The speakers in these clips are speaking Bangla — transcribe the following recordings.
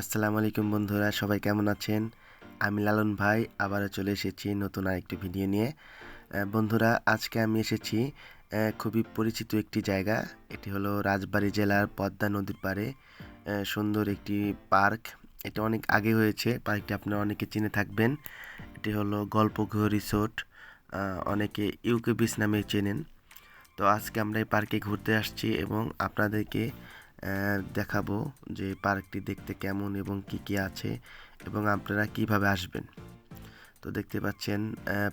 আসসালামু আলাইকুম বন্ধুরা, সবাই কেমন আছেন? আমি লালন ভাই, আবারও চলে এসেছি নতুন আরেকটি ভিডিও নিয়ে। বন্ধুরা, আজকে আমি এসেছি খুবই পরিচিত একটি জায়গা। এটি হলো রাজবাড়ী জেলার পদ্মা নদীর পাড়ে। সুন্দর একটি পার্ক। এটা অনেক আগে হয়েছে, পার্কটি আপনারা অনেকে চিনে থাকবেন। এটি হলো গল্পগৃহ রিসোর্ট। অনেকে ইউকে বিচ নামে চেনেন। তো আজকে আমরা এই পার্কে ঘুরতে আসছি এবং আপনাদেরকে দেখাবো যে পার্কটি দেখতে কেমন এবং কি কি আছে এবং আপনারা কীভাবে আসবেন। তো দেখতে পাচ্ছেন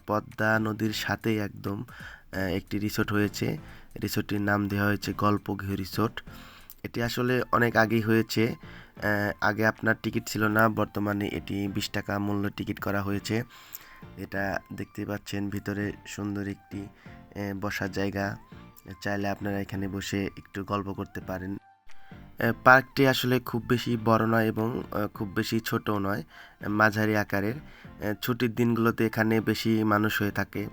পদ্মা নদীর সাথেই একদম একটি রিসোর্ট হয়েছে। রিসোর্টটির নাম দেওয়া হয়েছে গল্পগৃহ রিসোর্ট। এটি আসলে অনেক আগেই হয়েছে। আগে আপনার টিকিট ছিল না, বর্তমানে এটি বিশ টাকা মূল্য টিকিট করা হয়েছে। এটা দেখতে পাচ্ছেন, ভিতরে সুন্দর একটি বসার জায়গা। চাইলে আপনারা এখানে বসে একটু গল্প করতে পারেন। পার্কটি আসলে খুব বেশি বড় নয় এবং খুব বেশি ছোটও নয়, মাঝারি আকারের। ছুটির দিনগুলোতে এখানে বেশি মানুষ হয়ে থাকে।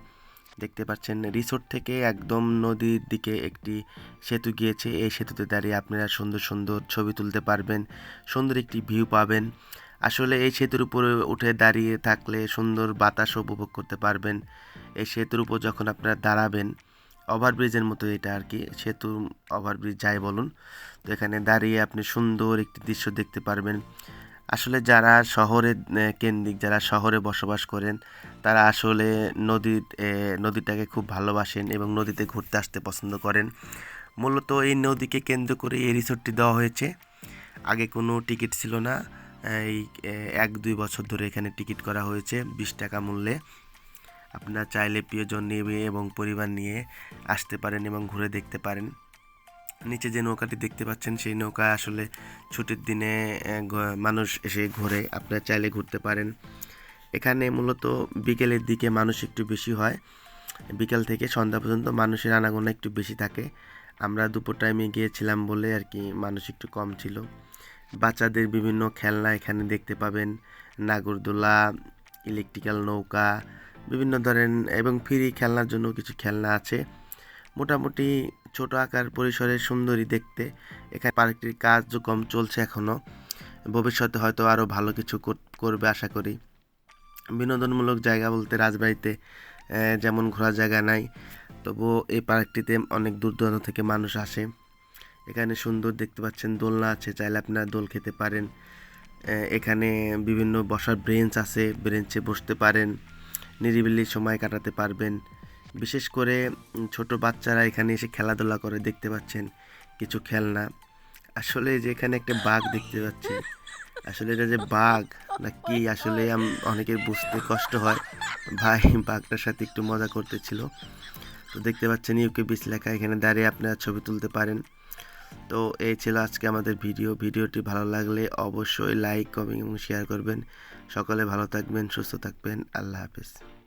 দেখতে পাচ্ছেন, রিসোর্ট থেকে একদম নদীর দিকে একটি সেতু গিয়েছে। এই সেতুতে দাঁড়িয়ে আপনারা সুন্দর সুন্দর ছবি তুলতে পারবেন, সুন্দর একটি ভিউ পাবেন। আসলে এই সেতুর উপরে উঠে দাঁড়িয়ে থাকলে সুন্দর বাতাস উপভোগ করতে পারবেন। এই সেতুর উপর যখন আপনারা দাঁড়াবেন ওভারব্রিজের মতো এটা আর কি। সেতু ওভারব্রিজ যাই বলুন। তো এখানে দাঁড়িয়ে আপনি সুন্দর একটি দৃশ্য দেখতে পারবেন। আসলে যারা শহরে কেন্দ্রিক যারা শহরে বসবাস করেন, তারা আসলে নদী নদীটাকে খুব ভালোবাসেন এবং নদীতে ঘুরতে আসতে পছন্দ করেন। মূলত এই নদীকে কেন্দ্র করে এই রিসোর্টটি দেওয়া হয়েছে। আগে কোনো টিকিট ছিল না। এই এক দুই বছর ধরে এখানে টিকিট করা হয়েছে বিশ টাকা মূল্যে। আপনারা চাইলে প্রিয়জন নিয়ে এবং পরিবার নিয়ে আসতে পারেন এবং ঘুরে দেখতে পারেন। নিচে যে নৌকাটি দেখতে পাচ্ছেন, সেই নৌকা আসলে ছুটির দিনে মানুষ এসে ঘোরে। আপনারা চাইলে ঘুরতে পারেন। এখানে মূলত বিকেলের দিকে মানুষ একটু বেশি হয়। বিকেল থেকে সন্ধ্যা পর্যন্ত মানুষের আনাগোনা একটু বেশি থাকে। আমরা দুপুর টাইমে গিয়েছিলাম বলে আর কি মানুষ একটু কম ছিল। বাচ্চাদের বিভিন্ন খেলনা এখানে দেখতে পাবেন। নাগরদোলা ইলেকট্রিক্যাল নৌকা বিভিন্ন ধরেন এবং ফ্রি খেলনার জন্য কিছু খেলনা আছে। মোটামুটি ছোট আকার পরিসরে সুন্দরী দেখতে। এখানে পার্কটির কার্যক্রম চলছে এখনও ভবিষ্যতে হয়তো আরও ভালো কিছু করবে আশা করি। বিনোদনমূলক জায়গা বলতে রাজবাড়িতে যেমন ঘোরার জায়গা নাই, তবুও এই পার্কটিতে অনেক দূর দূরান্ত থেকে মানুষ আসে। এখানে সুন্দর দেখতে পাচ্ছেন দোলনা আছে, চাইলে আপনারা দোল খেতে পারেন। এখানে বিভিন্ন বসার ব্রেঞ্চ আছে, ব্রেঞ্চে বসতে পারেন। নিরিবিলি সময় কাটাতে পারবেন। বিশেষ করে ছোট বাচ্চারা এখানে এসে খেলাধুলা করে দেখতে পাচ্ছেন কিছু খেলনা। আসলে যে এখানে একটা বাঘ দেখতে পাচ্ছি আসলে এটা যে বাঘ না কি আসলে অনেকের বুঝতে কষ্ট হয়। ভাই, বাঘটার সাথে একটু মজা করতেছিল। তো দেখতে পাচ্ছেন ইউকে বিচ লেখা এখানে দাঁড়িয়ে আপনারা ছবি তুলতে পারেন। তো এই ছিল আজকে আমাদের ভিডিও। ভিডিওটি ভালো লাগলে অবশ্যই লাইক, কমেন্ট এবং শেয়ার করবেন। সকলে ভালো থাকবেন, সুস্থ থাকবেন। আল্লাহ হাফেজ।